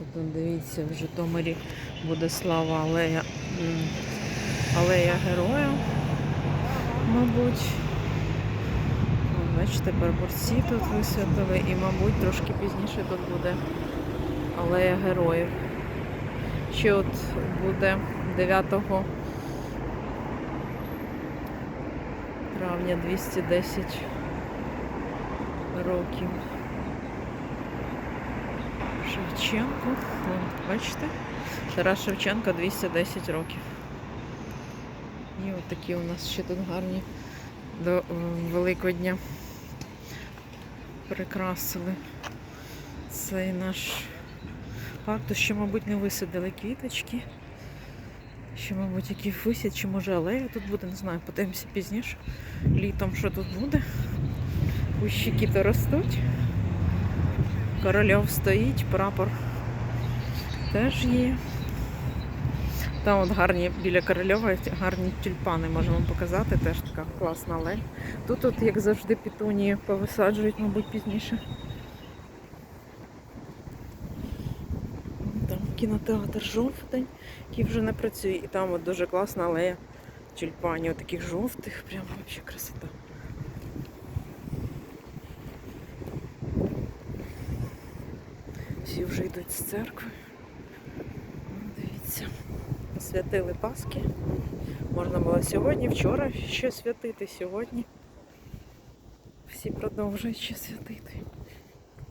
Тут дивіться, в Житомирі буде слава алея, алея героя, мабуть. Бачите, прапорці тут висвятили і, мабуть, трошки пізніше тут буде алея героїв. Ще от буде 9 травня 210 років. Шевченко. Бачите? Тарас Шевченко 210 років. І от такі у нас ще тут гарні до е, Великодня прикрасили цей наш парк. То ще, мабуть, не висадили квіточки. Ще, мабуть, які висять, чи може алея тут буде, не знаю, подивимося пізніше. Літом що тут буде. Кущики то ростуть. Корольов стоїть, прапор теж є. Там от гарні біля Корольова гарні тюльпани можемо вам показати, теж така класна алея. Тут, от, як завжди, пітунії повисаджують, мабуть, пізніше. Там кінотеатр жовтень, який вже не працює. І там от дуже класна алея тюльпанів, таких жовтих, прям взагалі красота. Всі вже йдуть з церкви. Дивіться, святили Пасхи. Можна було сьогодні, вчора ще святити, сьогодні. Всі продовжують ще святити.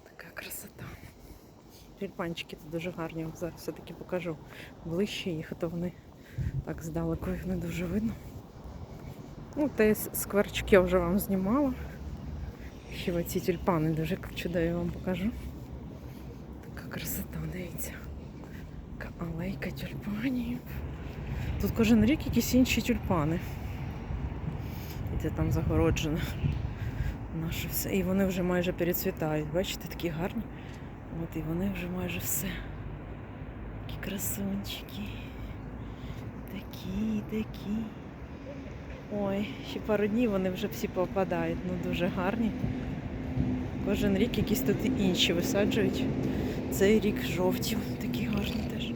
Така красота. Тюльпанчики тут дуже гарні. Зараз все-таки покажу ближче їх, то вони так здалеку їх не дуже видно. Ну, те скверчки я вже вам знімала. Ще оці тюльпани дуже чудові вам покажу. Красота, дивіться. Алейка тюльпанів. Тут кожен рік якісь інші тюльпани. І це там загороджено. Наше все. І вони вже майже перецвітають. Бачите, такі гарні. От і вони вже майже все. Такі красунчики. Такі, такі. Ой, ще пару днів вони вже всі попадають. Ну дуже гарні. Кожен рік якісь тут інші висаджують. Цей рік жовті, такі гарні теж.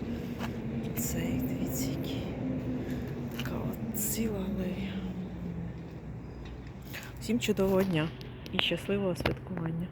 Цей, дивіться, який. Така от ціла алея. Всім чудового дня і щасливого святкування.